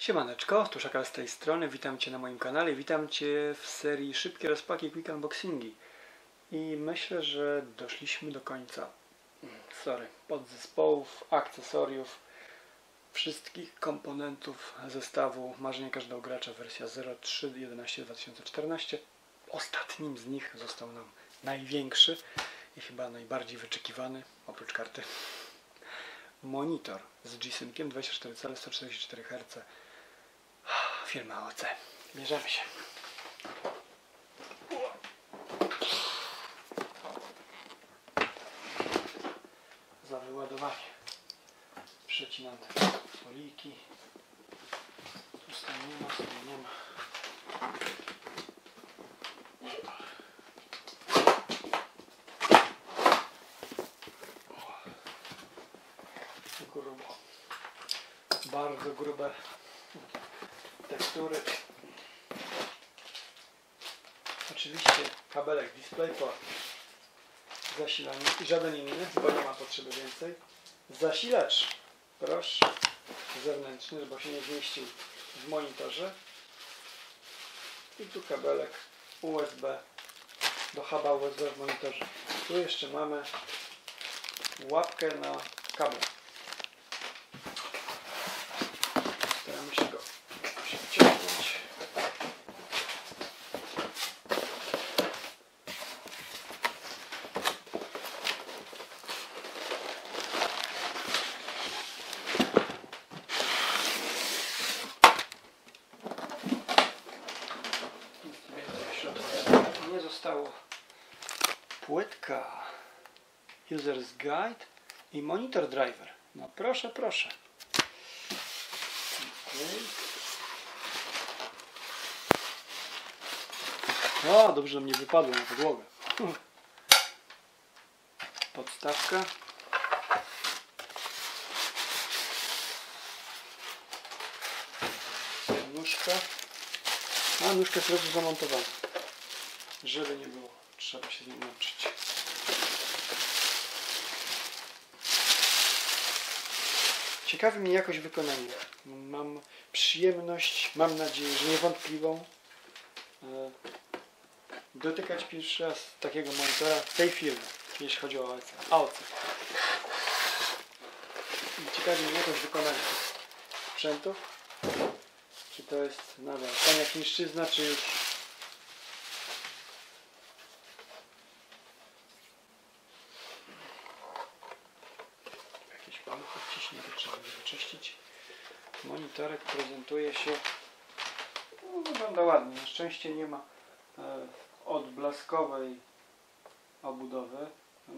Siemaneczko, tu Szakal z tej strony, witam Cię na moim kanale, witam Cię w serii Szybkie Rozpaki Quick Unboxingi. I myślę, że doszliśmy do końca, sorry, podzespołów, akcesoriów, wszystkich komponentów zestawu Marzenie Każdego Gracza wersja 03.11.2014. Ostatnim z nich został nam największy i chyba najbardziej wyczekiwany, oprócz karty, monitor z G-Synciem 24 cale 144 Hz firmy AOC. Bierzemy się. Za wyładowanie. Przecinamy foliki. Tu tym nie ma, tym nie ma. Grubo. Bardzo grube tekstury. Oczywiście kabelek DisplayPort, zasilanie i żaden inny, bo nie ma potrzeby więcej. Zasilacz, proszę, zewnętrzny, bo się nie zmieścił w monitorze. I tu kabelek USB do huba USB w monitorze. Tu jeszcze mamy łapkę na kabel. Staramy się go jakoś wciągnąć. Nic więcej w zostało. Płytka, User's Guide i Monitor Driver. No proszę, proszę. Okej. O, dobrze, że mnie wypadło na podłogę. Podstawka. Nóżka. A, nóżka jest zamontowana. Żeby nie było. Trzeba się z nim męczyć. Ciekawi mnie jakość wykonania. Mam przyjemność, mam nadzieję, że niewątpliwą e, dotykać pierwszy raz takiego monitora tej firmy, jeśli chodzi o AOC. Ciekawi mnie jakość wykonania sprzętów. Czy to jest nadal tania chińszczyzna, czy już jakieś paluchy wciśnie, to trzeba będzie wyczyścić. Monitorek prezentuje się no, wygląda ładnie. Na szczęście nie ma e, odblaskowej obudowy.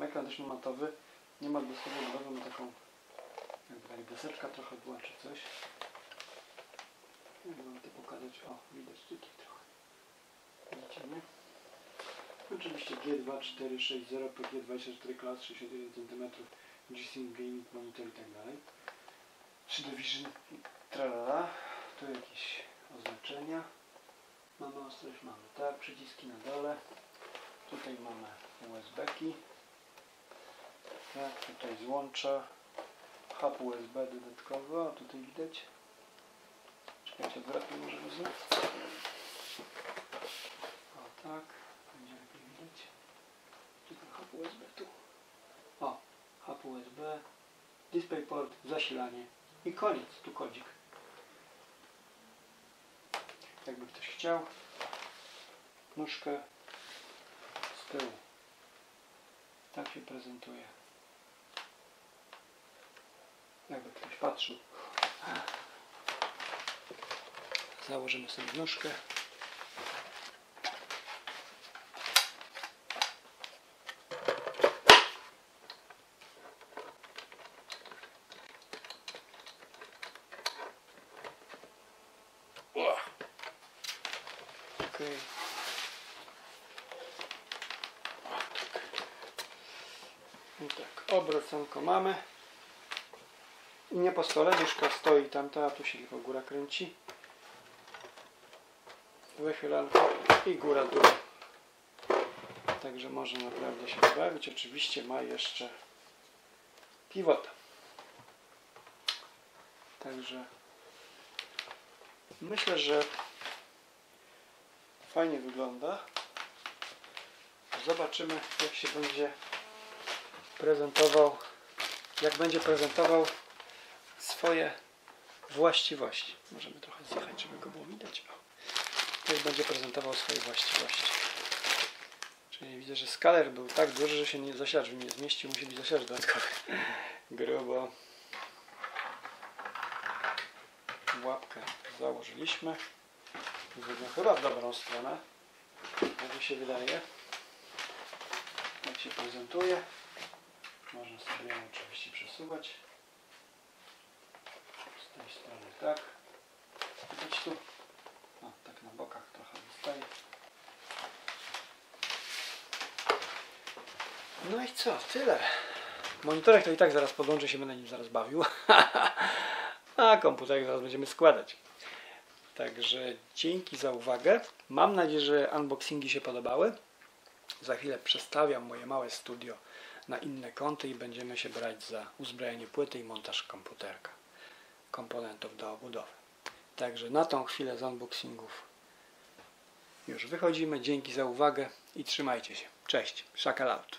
Ekran też matowy. Nie ma odblaskowej obudowy, ma taką jakby deseczka trochę była czy coś. Nie mam to pokazać. O, widać tutaj trochę. Widzicie? Oczywiście G2460 PG24 klas 61 cm G-Sync Gaming Monitor i tak dalej 3D Vision tralala. Tu jakieś oznaczenia. Mamy ostrość, mamy tak, przyciski na dole. Tutaj mamy USB-ki tak, tutaj złącza. Hub USB dodatkowy, o tutaj widać. Czekajcie, odwrotnie może wezmę o tak, będzie lepiej widać. Ten hub USB tu. O, hub USB DisplayPort, zasilanie i koniec, tu kodzik. Jakby ktoś chciał nóżkę z tyłu. Tak się prezentuje. Jakby ktoś patrzył. Założymy sobie nóżkę Okej. I tak, obrocanko mamy. I nie po stole, nóżka stoi tamta, a tu się tylko góra kręci. Wychylanko i góra dół. Także może naprawdę się bawić. Oczywiście ma jeszcze pivota. Także Myślę, że fajnie wygląda. Zobaczymy, jak się będzie prezentował, jak będzie prezentował swoje właściwości. Możemy trochę zjechać, żeby go było widać. O. Jak będzie prezentował swoje właściwości. Czyli widzę, że skaler był tak duży, że się nie zasilacz w nim nie zmieścił. Musi być zasilacz dodatkowy. Grubo. Łapkę założyliśmy. Wygląda chyba w dobrą stronę. Jak mi się wydaje. Jak się prezentuje. Można sobie ją oczywiście przesuwać. Z tej strony tak. Widać tu. O, tak na bokach trochę wystaje. No i co? Tyle. Monitorek to i tak zaraz podłączę się, będę nim zaraz bawił. A komputerek zaraz będziemy składać. Także dzięki za uwagę. Mam nadzieję, że unboxingi się podobały. Za chwilę przestawiam moje małe studio na inne konty i będziemy się brać za uzbrojenie płyty i montaż komputerka, komponentów do obudowy. Także na tą chwilę z unboxingów już wychodzimy. Dzięki za uwagę i trzymajcie się. Cześć. Shakal out.